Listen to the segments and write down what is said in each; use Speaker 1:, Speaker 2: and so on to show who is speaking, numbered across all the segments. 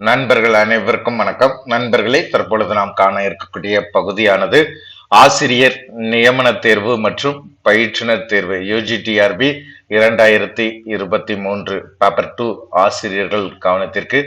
Speaker 1: நண்பர்கள் அனைவருக்கும் வணக்கம். நண்பர்களே தற்பொழுது நாம் காண இருக்கக்கூடிய பகுதியானது ஆசிரியர் நியமன தேர்வு மற்றும் பயிற்றுனர் தேர்வு யூஜிடிஆர்பி இரண்டாயிரத்தி இருபத்தி மூன்று பேப்பர் டூ ஆசிரியர்கள் கவனத்திற்கு.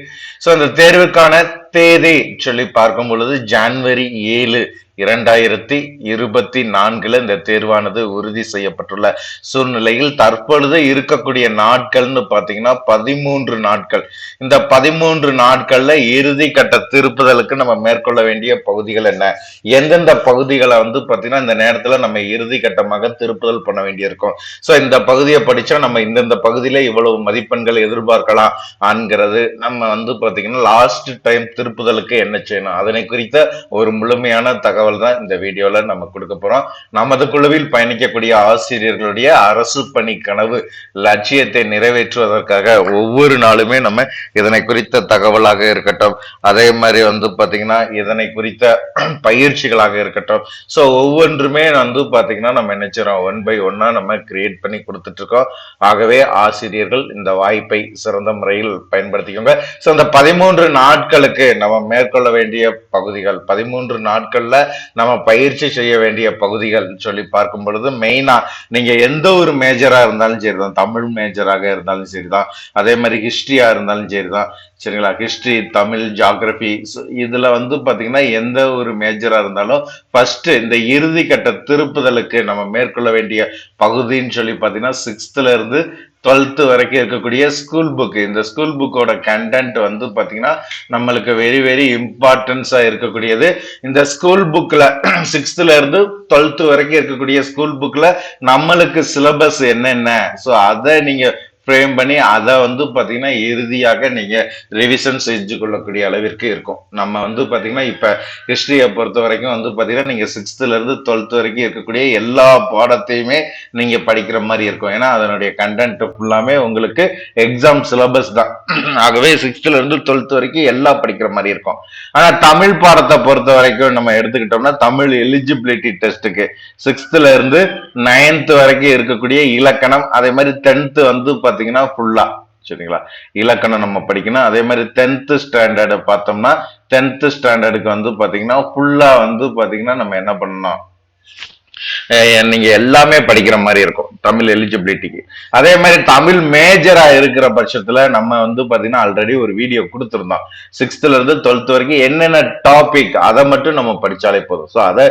Speaker 1: ஸோ அந்த தேர்வுக்கான தேதி சொல்லி பார்க்கும் பொழுது ஜான்வரி ஏழு இரண்டாயிரத்தி இருபத்தி நான்குல இந்த தேர்வானது உறுதி செய்யப்பட்டுள்ள சூழ்நிலையில் தற்பொழுது இருக்கக்கூடிய நாட்கள்னு பார்த்தீங்கன்னா பதிமூன்று நாட்கள். இந்த பதிமூன்று நாட்கள்ல இறுதி கட்ட திருப்புதலுக்கு நம்ம மேற்கொள்ள வேண்டிய பகுதிகள் என்ன? எந்தெந்த பகுதிகளை வந்து பார்த்தீங்கன்னா இந்த நேரத்தில் நம்ம இறுதி கட்டமாக திருப்புதல் பண்ண வேண்டியிருக்கும். ஸோ இந்த பகுதியை படித்தா நம்ம இந்தந்த பகுதியில் இவ்வளவு மதிப்பெண்கள் எதிர்பார்க்கலாம் ஆன்கிறது. நம்ம வந்து பார்த்தீங்கன்னா லாஸ்ட் டைம் திருப்புதலுக்கு என்ன செய்யணும்? அதனை குறித்த ஒரு முழுமையான தகவல் தான் இந்த வீடியோவில் நம்ம கொடுக்க போகிறோம் நமது குழுவில் பயணிக்கக்கூடிய ஆசிரியர்களுடைய அரசு பணி கனவு லட்சியத்தை நிறைவேற்றுவதற்காக ஒவ்வொரு நாளுமே நம்ம இதனை குறித்த தகவலாக இருக்கட்டும். அதே மாதிரி வந்து பார்த்தீங்கன்னா இதனை குறித்த பயிற்சிகளாக இருக்கட்டும். ஸோ ஒவ்வொன்றுமே வந்து பார்த்தீங்கன்னா நம்ம என்ன செய்றோம் ஒன் பை ஒன்னா நம்ம கிரியேட் பண்ணி கொடுத்துட்டு இருக்கோம் ஆகவே ஆசிரியர்கள் இந்த வாய்ப்பை சிறந்த முறையில் பயன்படுத்திக்கோங்க. ஸோ இந்த பதிமூன்று நாட்களுக்கு நம்ம மேற்கொள்ள வேண்டிய பகுதிகள் பதிமூன்று நாட்கள்ல நம்ம பயிற்சி செய்ய வேண்டிய பகுதிகள் சொல்லி பார்க்கும் பொழுது மெயினா நீங்க எந்த ஒரு மேஜரா இருந்தாலும் சரிதான். தமிழ் மேஜராக இருந்தாலும் சரிதான். அதே மாதிரி ஹிஸ்டரியா இருந்தாலும் சரிதான். சரிங்களா? ஹிஸ்ட்ரி தமிழ் ஜாகிரபி இதில் வந்து பார்த்தீங்கன்னா எந்த ஒரு மேஜராக இருந்தாலும் ஃபஸ்ட்டு இந்த இறுதி கட்ட திருப்புதலுக்கு நம்ம மேற்கொள்ள வேண்டிய பகுதின்னு சொல்லி பார்த்தீங்கன்னா சிக்ஸ்த்துலேருந்து டுவெல்த்து வரைக்கும் இருக்கக்கூடிய ஸ்கூல் புக் இந்த ஸ்கூல் புக்கோட கண்டென்ட் வந்து பார்த்தீங்கன்னா நம்மளுக்கு வெரி வெரி இம்பார்ட்டன்ஸாக இருக்கக்கூடியது. இந்த ஸ்கூல் புக்கில் சிக்ஸ்த்துலேருந்து டுவெல்த்து வரைக்கும் இருக்கக்கூடிய ஸ்கூல் புக்கில் நம்மளுக்கு சிலபஸ் என்னென்ன? ஸோ அதை நீங்கள் ஃப்ரேம் பண்ணி அதை வந்து பார்த்தீங்கன்னா இறுதியாக நீங்கள் ரிவிஷன் செஞ்சு கொள்ளக்கூடிய அளவிற்கு இருக்கும். நம்ம வந்து பார்த்தீங்கன்னா இப்போ ஹிஸ்ட்ரியை பொறுத்த வரைக்கும் வந்து பார்த்தீங்கன்னா நீங்கள் சிக்ஸ்த்துலேருந்து டுவெல்த் வரைக்கும் இருக்கக்கூடிய எல்லா பாடத்தையுமே நீங்கள் படிக்கிற மாதிரி இருக்கும். ஏன்னா அதனுடைய கண்டென்ட் ஃபுல்லாமே உங்களுக்கு எக்ஸாம் சிலபஸ் தான். ஆகவே சிக்ஸ்த்துலேருந்து டுவெல்த் வரைக்கும் எல்லாம் படிக்கிற மாதிரி இருக்கும். ஆனால் தமிழ் பாடத்தை பொறுத்த வரைக்கும் நம்ம எடுத்துக்கிட்டோம்னா தமிழ் எலிஜிபிலிட்டி டெஸ்ட்டுக்கு சிக்ஸ்த்துலேருந்து நைன்த்து நைன்த் வரைக்கும் இருக்கக்கூடிய இலக்கணம் அதே மாதிரி டென்த்து வந்து பாத்தீங்கன்னா ஃபுல்லா சரிங்களா? இலக்கணம் நம்ம படிக்கணும். அதே மாதிரி டென்த்து ஸ்டாண்டர்டு பார்த்தோம்னா டென்த்து ஸ்டாண்டர்டுக்கு வந்து பாத்தீங்கன்னா ஃபுல்லா வந்து பாத்தீங்கன்னா நம்ம என்ன பண்ணணும்? நீங்கள் நீங்க எல்லாமே படிக்கிற மாதிரி இருக்கும் தமிழ் எலிஜிபிலிட்டிக்கு அதே மாதிரி தமிழ் மேஜரா இருக்கிற பட்சத்துல நம்ம வந்து பாத்தீங்கன்னா ஆல்ரெடி ஒரு வீடியோ கொடுத்துருந்தோம். சிக்ஸ்த்ல இருந்து டுவெல்த் வரைக்கும் என்னென்ன டாபிக் அதை மட்டும் நம்ம படிச்சாலே போதும். ஸோ அதை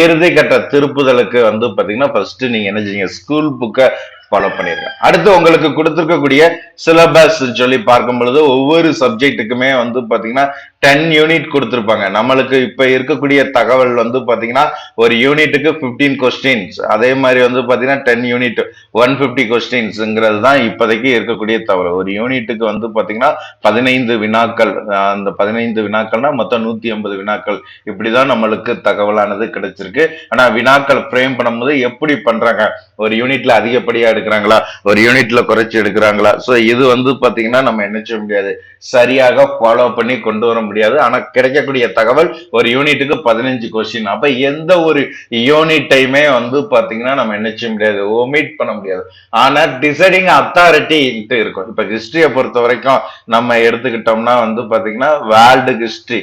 Speaker 1: இறுதி கட்ட திருப்புதலுக்கு வந்து பாத்தீங்கன்னா ஃபர்ஸ்ட் நீங்க என்ன செய்யுங்க ஸ்கூல் புக்கை ஃபாலோ பண்ணிருக்கேன். அடுத்து உங்களுக்கு கொடுத்துருக்கக்கூடிய சிலபஸ் சொல்லி பார்க்கும் பொழுது ஒவ்வொரு சப்ஜெக்ட்டுக்குமே வந்து பாத்தீங்கன்னா டென் யூனிட் கொடுத்துருப்பாங்க. நம்மளுக்கு இப்ப இருக்கக்கூடிய தகவல் வந்து பாத்தீங்கன்னா ஒரு யூனிட்டுக்கு பிப்டீன் கொஸ்டின்ஸ் அதே மாதிரி வந்து பாத்தீங்கன்னா டென் யூனிட் ஒன் பிப்டி கொஸ்டின்ஸ்ங்கிறது தான் இப்போதைக்கு இருக்கக்கூடிய தகவல். ஒரு யூனிட்டுக்கு வந்து பாத்தீங்கன்னா பதினைந்து வினாக்கள் அந்த பதினைந்து வினாக்கள்னா மொத்தம் நூத்தி ஐம்பது வினாக்கள். இப்படிதான் நம்மளுக்கு தகவலானது கிடைச்சிருக்கு. ஆனா வினாக்கள் ஃப்ரேம் பண்ணும்போது எப்படி பண்றாங்க? ஒரு யூனிட்ல அதிகப்படியா எடுக்கிறாங்களா? ஒரு யூனிட்ல குறைச்சி எடுக்கிறாங்களா? ஸோ இது வந்து பார்த்தீங்கன்னா நம்ம என்ன செய்ய முடியாது? சரியாக ஃபாலோ பண்ணி கொண்டு வர முடியாது. ஆனால் கிடைக்கக்கூடிய தகவல் ஒரு யூனிட்டுக்கு பதினஞ்சு கொஸ்டின் அப்போ எந்த ஒரு யூனிட்டையுமே வந்து பார்த்தீங்கன்னா நம்ம என்ன செய்ய முடியாது? ஒமிட் பண்ண முடியாது. ஆனால் டிசைடிங் அத்தாரிட்டின்ட்டு இருக்கும். இப்போ ஹிஸ்ட்ரியை பொறுத்த வரைக்கும் நம்ம எடுத்துக்கிட்டோம்னா வந்து பார்த்தீங்கன்னா வேர்ல்டு ஹிஸ்ட்ரி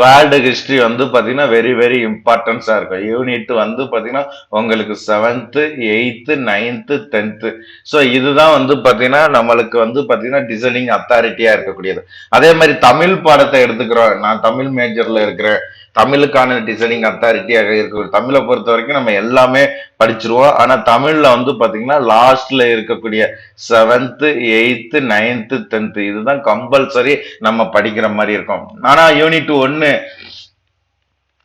Speaker 1: வேர்ல்டு ஹிஸ்ட்ரி வந்து பார்த்தீங்கன்னா வெரி வெரி இம்பார்ட்டன்ஸாக இருக்கும். யூனிட் வந்து பார்த்தீங்கன்னா உங்களுக்கு seventh eighth ninth tenth so இதுதான் வந்து பார்த்தீங்கன்னா நம்மளுக்கு வந்து பார்த்தீங்கன்னா டிசைனிங் அத்தாரிட்டியாக இருக்கக்கூடியது. அதே மாதிரி தமிழ் பாடத்தை எடுத்துக்கிறோம். நான் தமிழ் மேஜரில் இருக்கிறேன். தமிழுக்கான டிசைனிங் அத்தாரிட்டியாக இருக்கு தமிழை பொறுத்த வரைக்கும் நம்ம எல்லாமே படிச்சிருவோம். ஆனா தமிழ்ல வந்து பாத்தீங்கன்னா லாஸ்ட்ல இருக்கக்கூடிய செவன்த்து எயித்து நைன்த்து டென்த்து இதுதான் கம்பல்சரி நம்ம படிக்கிற மாதிரி இருக்கும். ஆனா யூனிட் ஒன்னு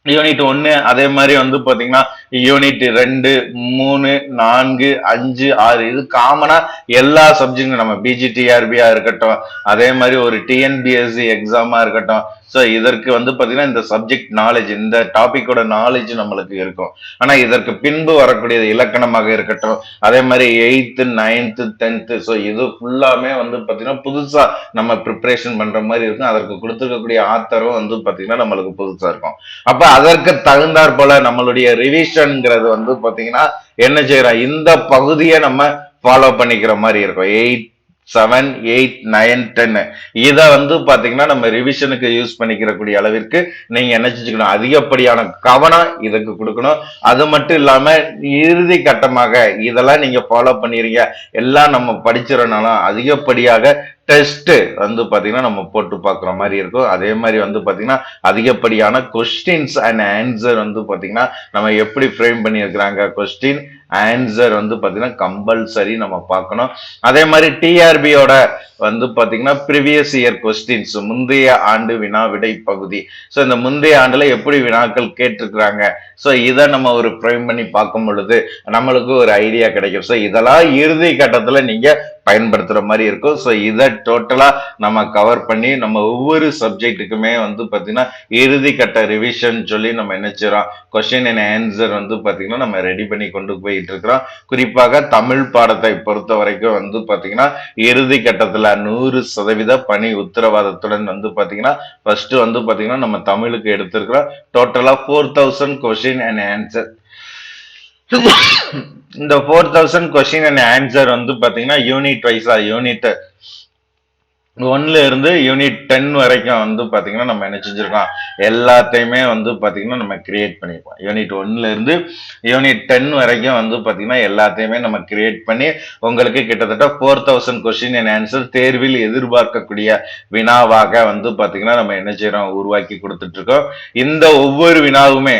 Speaker 1: யூனிட் ஒன்னு அதே மாதிரி வந்து பாத்தீங்கன்னா யூனிட் ரெண்டு மூணு நான்கு அஞ்சு ஆறு. இது காமனா எல்லா சப்ஜெக்டும் நம்ம பிஜிடிஆர்பியா இருக்கட்டும். அதே மாதிரி ஒரு டிஎன்பிஎஸ்சி எக்ஸாமா இருக்கட்டும். ஸோ இதற்கு வந்து பார்த்தீங்கன்னா இந்த சப்ஜெக்ட் நாலேஜ் இந்த டாப்பிக்கோட நாலேஜ் நம்மளுக்கு இருக்கும். ஆனால் இதற்கு பின்பு வரக்கூடியது இலக்கணமாக இருக்கட்டும். அதே மாதிரி எயித்து நைன்த்து டென்த்து ஸோ இது ஃபுல்லாமே வந்து பார்த்தீங்கன்னா புதுசாக நம்ம ப்ரிப்பரேஷன் பண்ணுற மாதிரி இருக்கும். அதற்கு கொடுத்துருக்கக்கூடிய ஆத்தரும் வந்து பார்த்தீங்கன்னா நம்மளுக்கு புதுசாக இருக்கும். அப்போ அதற்கு தகுந்தாற் போல நம்மளுடைய ரிவிஷன்ங்கிறது வந்து பாத்தீங்கன்னா என்ன செய்யறோம் இந்த பகுதியை நம்ம ஃபாலோ பண்ணிக்கிற மாதிரி இருக்கும். Eight seven eight nine ten இதை வந்து பார்த்தீங்கன்னா நம்ம ரிவிஷனுக்கு யூஸ் பண்ணிக்கிறக்கூடிய அளவிற்கு நீங்கள் என்ன செஞ்சுக்கணும்? அதிகப்படியான கவனம் இதுக்கு கொடுக்கணும். அது மட்டும் இல்லாமல் இறுதி கட்டமாக இதெல்லாம் நீங்கள் ஃபாலோ பண்ணிருங்க எல்லாம் நம்ம படிச்சிடனாலும் அதிகப்படியாக டெஸ்ட்டு வந்து பார்த்தீங்கன்னா நம்ம போட்டு பார்க்குற மாதிரி இருக்கும். அதே மாதிரி வந்து பார்த்தீங்கன்னா அதிகப்படியான கொஸ்டின்ஸ் அண்ட் ஆன்சர் வந்து பார்த்தீங்கன்னா நம்ம எப்படி ஃப்ரேம் பண்ணியிருக்கிறாங்க? கொஸ்டின் ஆன்சர் வந்து பாத்தீங்கன்னா கம்பல்சரி நம்ம பார்க்கணும். அதே மாதிரி டிஆர்பியோட வந்து பாத்தீங்கன்னா ப்ரிவியஸ் இயர் கொஸ்டின்ஸ் முந்தைய ஆண்டு வினா விடை பகுதி. ஸோ இந்த முந்தைய ஆண்டுல எப்படி வினாக்கள் கேட்டிருக்கிறாங்க? ஸோ இதை நம்ம ஒரு ப்ரைம் பண்ணி பார்க்கும் பொழுது நம்மளுக்கு ஒரு ஐடியா கிடைக்கும். ஸோ இதெல்லாம் இறுதி கட்டத்துல நீங்க பயன்படுத்துகிற மாதிரி இருக்கும் ஸோ இதை டோட்டலாக நம்ம கவர் பண்ணி நம்ம ஒவ்வொரு சப்ஜெக்ட்டுக்குமே வந்து பார்த்தீங்கன்னா இறுதி கட்ட ரிவிஷன் சொல்லி நம்ம நினைச்சிடறோம் கொஷின் கொஸ்டின் அண்ட் ஆன்சர் வந்து பார்த்தீங்கன்னா நம்ம ரெடி பண்ணி கொண்டு போயிட்டு இருக்கிறோம். குறிப்பாக தமிழ் பாடத்தை பொறுத்த வரைக்கும் வந்து பார்த்தீங்கன்னா இறுதி கட்டத்தில் நூறு சதவீத பணி உத்தரவாதத்துடன் வந்து பார்த்தீங்கன்னா ஃபர்ஸ்ட் வந்து பார்த்தீங்கன்னா நம்ம தமிழுக்கு எடுத்திருக்கிறோம். டோட்டலாக four thousand question and answer இந்த four thousand question and answer வந்து பார்த்தீங்கன்னா யூனிட் வைஸா யூனிட் ஒன்ல இருந்து யூனிட் டென் வரைக்கும் வந்து பார்த்தீங்கன்னா நம்ம என்ன செஞ்சிருக்கோம் எல்லாத்தையுமே வந்து பார்த்தீங்கன்னா நம்ம கிரியேட் பண்ணியிருக்கோம் யூனிட் ஒன்ல இருந்து யூனிட் டென் வரைக்கும் வந்து பார்த்தீங்கன்னா எல்லாத்தையுமே நம்ம கிரியேட் பண்ணி உங்களுக்கு கிட்டத்தட்ட four thousand question and answer தேர்வில் எதிர்பார்க்கக்கூடிய வினாவாக வந்து பார்த்தீங்கன்னா நம்ம என்ன செய்யறோம் உருவாக்கி கொடுத்துட்ருக்கோம் இந்த ஒவ்வொரு வினாவுமே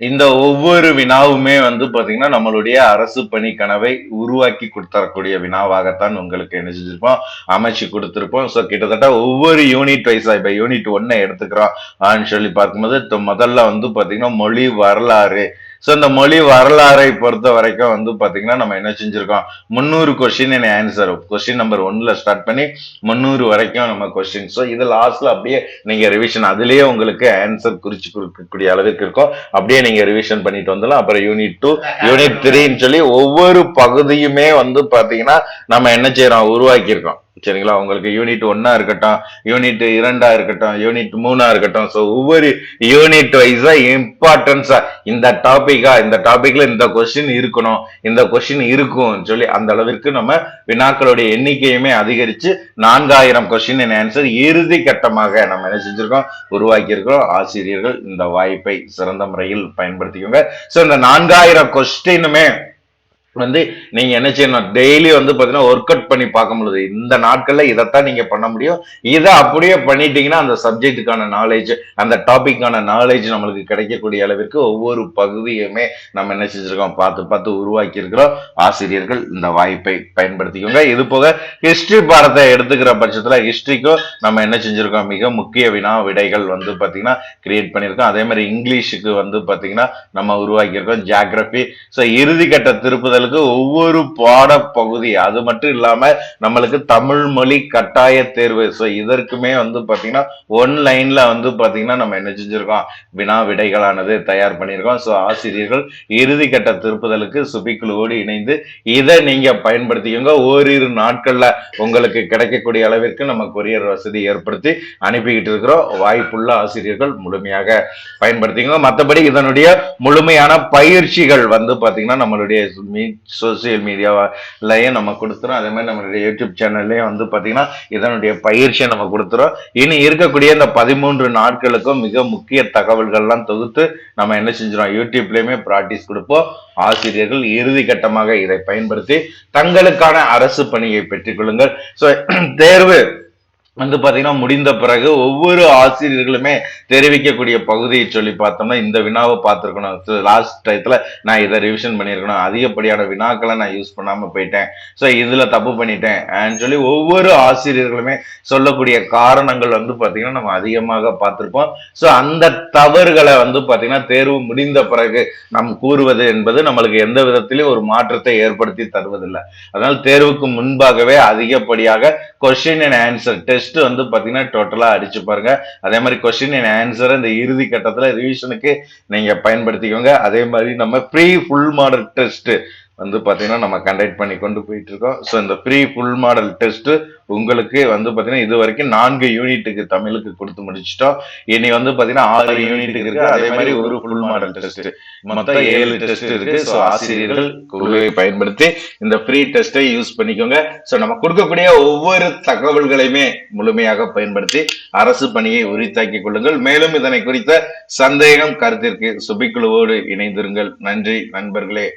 Speaker 1: இந்த ஒவ்வொரு வினாவுமே வந்து பாத்தீங்கன்னா நம்மளுடைய அரசு பணி கனவை உருவாக்கி கொடுத்தரக்கூடிய வினாவாகத்தான் உங்களுக்கு என்ன செஞ்சிருப்போம்? அமைச்சு கொடுத்திருப்போம். ஸோ கிட்டத்தட்ட ஒவ்வொரு யூனிட் வைஸா இப்ப யூனிட் ஒன்னை எடுத்துக்கிறோம். ஆன்னு சொல்லி பார்க்கும்போது முதல்ல வந்து பாத்தீங்கன்னா மொழி வரலாறு. ஸோ இந்த மொழி வரலாறை பொறுத்த வரைக்கும் வந்து பார்த்தீங்கன்னா நம்ம என்ன செஞ்சுருக்கோம்? முந்நூறு கொஸ்டின் என்ன ஆன்சர் கொஸ்டின் நம்பர் ஒன்ல ஸ்டார்ட் பண்ணி முந்நூறு வரைக்கும் நம்ம கொஸ்டின் ஸோ இது லாஸ்ட்ல அப்படியே நீங்கள் ரிவிஷன் அதுலேயே உங்களுக்கு ஆன்சர் குறிச்சு கொடுக்கக்கூடிய அளவுக்கு இருக்கும். அப்படியே நீங்கள் ரிவிஷன் பண்ணிட்டு வந்துடலாம். அப்புறம் யூனிட் டூ யூனிட் த்ரீன்னு சொல்லி ஒவ்வொரு பகுதியுமே வந்து பார்த்தீங்கன்னா நம்ம என்ன செய்யறோம் உருவாக்கியிருக்கோம். சரிங்களா? உங்களுக்கு யூனிட் ஒன்னா இருக்கட்டும் யூனிட் இரண்டா இருக்கட்டும் யூனிட் மூணா இருக்கட்டும். ஸோ ஒவ்வொரு யூனிட் வைஸா இம்பார்ட்டன்ஸா இந்த டாபிக்கா இந்த டாபிக்ல இந்த கொஸ்டின் இருக்கணும் இந்த கொஸ்டின் இருக்கும் சொல்லி அந்த அளவிற்கு நம்ம வினாக்களுடைய எண்ணிக்கையுமே அதிகரிச்சு நான்காயிரம் கொஸ்டின் ஆன்சர் இறுதி கட்டமாக நம்ம என்ன செஞ்சிருக்கோம்? உருவாக்கியிருக்கிறோம். ஆசிரியர்கள் இந்த வாய்ப்பை சிறந்த முறையில் பயன்படுத்திக்கோங்க. ஸோ இந்த நான்காயிரம் கொஸ்டினுமே வந்து நீங்க என்ன செய்யணும் டெய்லி வந்து பாத்தீங்கன்னா ஒர்க் அவுட் பண்ணி பார்க்க முடியுது இந்த நாட்கள்ல இதைத்தான் நீங்க பண்ண முடியும். இதை அப்படியே பண்ணிட்டீங்கன்னா அந்த சப்ஜெக்ட்டுக்கான நாலேஜ் அந்த டாபிக்கான நாலேஜ் நம்மளுக்கு கிடைக்கக்கூடிய அளவிற்கு ஒவ்வொரு பகுதியுமே நம்ம என்ன செஞ்சிருக்கோம் பார்த்து பார்த்து உருவாக்கி இருக்கிறோம் ஆசிரியர்கள் இந்த வாய்ப்பை பயன்படுத்திக்கோங்க. இது போக ஹிஸ்டரி பாடத்தை எடுத்துக்கிற பட்சத்துல ஹிஸ்டரிக்கும் நம்ம என்ன செஞ்சிருக்கோம் மிக முக்கிய வினா விடைகள் வந்து பாத்தீங்கன்னா கிரியேட் பண்ணியிருக்கோம். அதே மாதிரி இங்கிலீஷுக்கு வந்து பாத்தீங்கன்னா நம்ம உருவாக்கியிருக்கோம் ஜியாகிரபி ஸோ இறுதிக்கட்ட நம்மளுக்கு ஒவ்வொரு பாடப்பகுதி அது மட்டும் இல்லாம நம்மளுக்கு தமிழ் மொழி கட்டாய தேர்வு. ஸோ இதற்குமே வந்து பாத்தீங்கன்னா ஒன் லைன்ல வந்து பாத்தீங்கன்னா நம்ம என்ன செஞ்சிருக்கோம்? வினா விடைகளானது தயார் பண்ணியிருக்கோம். ஸோ ஆசிரியர்கள் இறுதி கட்ட திருப்புதலுக்கு சுபிக்குழுவோடு இணைந்து இதை நீங்க பயன்படுத்திக்கோங்க. ஓரிரு நாட்கள்ல உங்களுக்கு கிடைக்கக்கூடிய அளவிற்கு நம்ம கொரியர் வசதி ஏற்படுத்தி அனுப்பிக்கிட்டு இருக்கிறோம். வாய்ப்புள்ள ஆசிரியர்கள் முழுமையாக பயன்படுத்திக்கோங்க. மற்றபடி இதனுடைய முழுமையான பயிற்சிகள் வந்து பாத்தீங்கன்னா நம்மளுடைய சோசியல் மீடியாவிலையும் நம்ம கொடுத்துறோம். அதே மாதிரி நம்மளுடைய யூடியூப் சேனல்லையும் வந்து பார்த்தீங்கன்னா இதனுடைய பயிற்சியை நம்ம கொடுத்துறோம். இனி இருக்கக்கூடிய இந்த பதிமூன்று நாட்களுக்கும் மிக முக்கிய தகவல்கள்லாம் தொகுத்து நம்ம என்ன செஞ்சிடும் யூடியூப்லேயுமே ப்ராக்டிஸ் கொடுப்போம். ஆசிரியர்கள் இறுதி கட்டமாக இதை பயன்படுத்தி தங்களுக்கான அரசு பணியை பெற்றுக்கொள்ளுங்கள் ஸோ தேர்வு. வந்து பார்த்தீங்கன்னா முடிந்த பிறகு ஒவ்வொரு ஆசிரியர்களுமே தெரிவிக்கக்கூடிய பகுதியை சொல்லி பார்த்தோம்னா இந்த வினாவை பார்த்துருக்கணும். லாஸ்ட் டயத்தில் நான் இதை ரிவிஷன் பண்ணியிருக்கணும். அதிகப்படியான வினாக்களை நான் யூஸ் பண்ணாமல் போயிட்டேன். ஸோ இதில் தப்பு பண்ணிட்டேன். And சொல்லி ஒவ்வொரு ஆசிரியர்களுமே சொல்லக்கூடிய காரணங்கள் வந்து பார்த்தீங்கன்னா நம்ம அதிகமாக பார்த்துருப்போம். ஸோ அந்த தவறுகளை வந்து பார்த்தீங்கன்னா தேர்வு முடிந்த பிறகு நாம் கூறுவது என்பது நம்மளுக்கு எந்த விதத்திலையும் ஒரு மாற்றத்தை ஏற்படுத்தி தருவதில்லை. அதனால் தேர்வுக்கு முன்பாகவே அதிகப்படியாக கொஸ்டின் அண்ட் ஆன்சர் டெஸ்ட் வந்து பாத்தீங்கன்னா டோட்டலா அடிச்சு பாருங்க. அதே மாதிரி கொஸ்டின் என் ஆன்சர் இந்த இறுதி கட்டத்துல ரிவிஷனுக்கு நீங்க பயன்படுத்திக்கோங்க. அதே மாதிரி நம்ம ப்ரீ ஃபுல் மாடல் டெஸ்ட் வந்து பாத்தீங்கன்னா நம்ம கண்டக்ட் பண்ணி கொண்டு போயிட்டு இருக்கோம் ஸோ இந்த ப்ரீ ஃபுல் மாடல் டெஸ்ட் உங்களுக்கு வந்து பாத்தீங்கன்னா இது வரைக்கும் நான்கு யூனிட்டுக்கு தமிழுக்கு கொடுத்து முடிச்சிட்டோம். இனி வந்து பாத்தீங்கன்னா ஆறு யூனிட்டுக்கு இருக்கு. அதே மாதிரி ஒரு ஃபுல் மாடல் டெஸ்ட் மொத்தம் ஏழு டெஸ்ட் இருக்கு. ஸோ ஆசிரியர்கள் குழுவை பயன்படுத்தி இந்த ஃப்ரீ டெஸ்ட்டை யூஸ் பண்ணிக்கோங்க. ஸோ நம்ம கொடுக்கக்கூடிய ஒவ்வொரு தகவல்களையுமே முழுமையாக பயன்படுத்தி அரசு பணியை உரித்தாக்கிக் கொள்ளுங்கள். மேலும் இதனை குறித்த சந்தேகம் கருத்திற்கு சுபிக்குழுவோடு இணைந்திருங்கள். நன்றி நண்பர்களே.